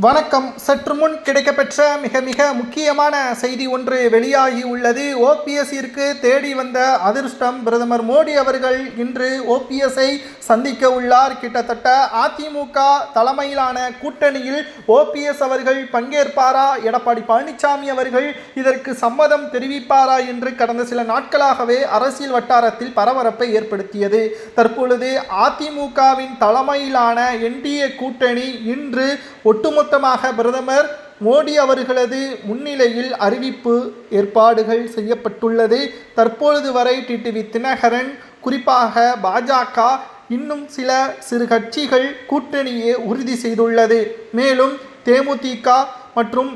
வணக்கம். சற்று முன் கிடைக்கப்பெற்ற மிக மிக முக்கியமான செய்தி ஒன்று வெளியாகி உள்ளது. ஓபிஎஸ்ஸிற்கு தேடி வந்த அதிர்ஷ்டம் பிரதமர் மோடி அவர்கள் இன்று ஓபிஎஸ்ஐ சந்திக்க உள்ளார். கிட்டத்தட்ட அதிமுக தலைமையிலான கூட்டணியில் ஓபிஎஸ் அவர்கள் பங்கேற்பாரா? எடப்பாடி பழனிசாமி அவர்கள் இதற்கு சம்மதம் தெரிவிப்பாரா என்று கடந்த சில நாட்களாகவே அரசியல் வட்டாரத்தில் பரபரப்பை ஏற்படுத்தியது. தற்பொழுது அதிமுகவின் தலைமையிலான என்டிஏ கூட்டணி இன்று ஒட்டுமொத்தமாக பிரதமர் மோடி அவர்களது முன்னிலையில் அறிவிப்பு ஏற்பாடுகள் செய்யப்பட்டுள்ளது. தற்பொழுது வரை டிடிவி தினகரன் குறிப்பாக பாஜக இன்னும் சில சிறு கட்சிகள் கூட்டணியை உறுதி செய்துள்ளது. மேலும் தேமுதிக மற்றும்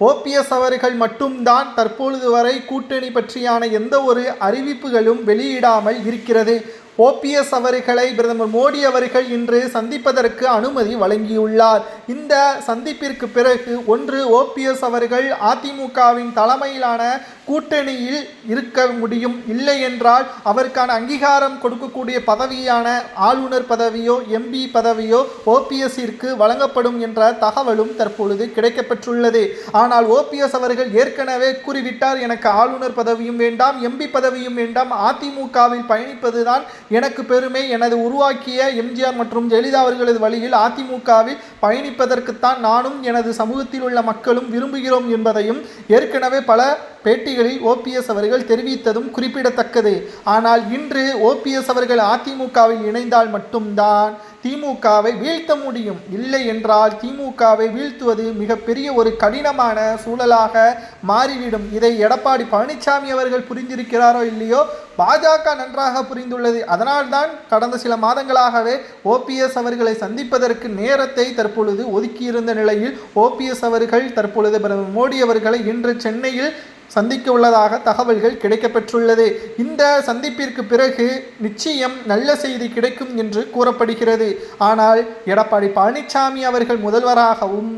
ஓபிஎஸ் அவர்கள் மட்டும்தான் தற்பொழுது வரை கூட்டணி பற்றியான எந்த ஒரு அறிவிப்புகளும் வெளியிடாமல் இருக்கிறது. ஓபிஎஸ் அவர்களை பிரதமர் மோடி அவர்கள் இன்று சந்திப்பதற்கு அனுமதி வழங்கியுள்ளார். இந்த சந்திப்பிற்கு பிறகு ஒன்று ஓபிஎஸ் அவர்கள் அதிமுகவின் தலைமையிலான கூட்டணியில் இருக்க முடியும் இல்லை என்றால் அவருக்கான அங்கீகாரம் கொடுக்கக்கூடிய பதவியான ஆளுநர் பதவியோ எம்பி பதவியோ ஓபிஎஸ்ஸிற்கு வழங்கப்படும் என்ற தகவலும் தற்பொழுது கிடைக்கப்பெற்றுள்ளது. ஆனால் ஓபிஎஸ் அவர்கள் ஏற்கனவே கூறிவிட்டார் எனக்கு ஆளுநர் பதவியும் வேண்டாம் எம்பி பதவியும் வேண்டாம் அதிமுகவில் பயணிப்பதுதான் எனக்கு பெருமை எனது உருவாக்கிய எம்ஜிஆர் மற்றும் ஜெயலலிதா அவர்களது வழியில் அதிமுகவில் பயணிப்பதற்குத்தான் நானும் எனது சமூகத்தில் உள்ள மக்களும் விரும்புகிறோம் என்பதையும் ஏற்கனவே பல பேட்டிகளில் ஓபிஎஸ் அவர்கள் தெரிவித்ததும் குறிப்பிடத்தக்கது. ஆனால் இன்று ஓபிஎஸ் அவர்கள் அதிமுகவில் இணைந்தால் மட்டும்தான் திமுகவை வீழ்த்த முடியும். இல்லை என்றால் திமுகவை வீழ்த்துவது மிகப்பெரிய ஒரு கடினமான சூழலாக மாறிவிடும். இதை எடப்பாடி பழனிசாமி அவர்கள் புரிந்திருக்கிறாரோ இல்லையோ? பாஜக நன்றாக புரிந்துள்ளது. அதனால்தான் கடந்த சில மாதங்களாகவே ஓபிஎஸ் அவர்களை சந்திப்பதற்கு நேரத்தை தற்பொழுது ஒதுக்கியிருந்த நிலையில் ஓபிஎஸ் அவர்கள் தற்பொழுது பிரதமர் மோடி அவர்களை இன்று சென்னையில் சந்திக்க உள்ளதாக தகவல்கள் கிடைக்கப்பெற்றுள்ளது. இந்த சந்திப்பிற்கு பிறகு நிச்சயம் நல்ல செய்தி கிடைக்கும் என்று கூறப்படுகிறது. ஆனால் எடப்பாடி பழனிசாமி அவர்கள் முதல்வராகவும்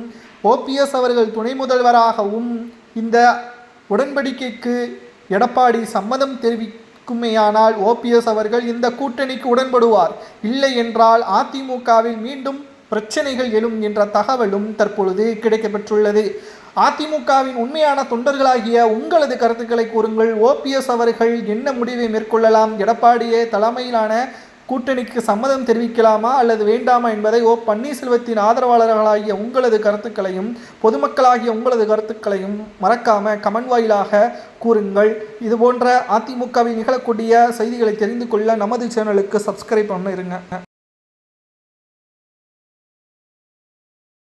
ஓபிஎஸ் அவர்கள் துணை முதல்வராகவும் இந்த உடன்படிக்கைக்கு எடப்பாடி சம்மதம் தெரிவிக்குமேயானால் ஓபிஎஸ் அவர்கள் இந்த கூட்டணிக்கு உடன்படுவார். இல்லை என்றால் அதிமுகவில் மீண்டும் பிரச்சனைகள் எழும் என்ற தகவலும் தற்பொழுது கிடைக்கப்பெற்றுள்ளது. அதிமுகவின் உண்மையான தொண்டர்களாகிய உங்களது கருத்துக்களை கூறுங்கள். ஓபிஎஸ் அவர்கள் என்ன முடிவை மேற்கொள்ளலாம்? எடப்பாடியே தலைமையிலான கூட்டணிக்கு சம்மதம் தெரிவிக்கலாமா அல்லது வேண்டாமா என்பதை ஓ பன்னீர்செல்வத்தின் ஆதரவாளர்களாகிய உங்களது கருத்துக்களையும் பொதுமக்களாகிய உங்களது கருத்துக்களையும் மறக்காம கமெண்ட் வாயிலாக கூறுங்கள். இது போன்ற அதிமுகவில் நிகழக்கூடிய செய்திகளை தெரிந்து கொள்ள நமது சேனலுக்கு சப்ஸ்கிரைப் பண்ண இருங்க.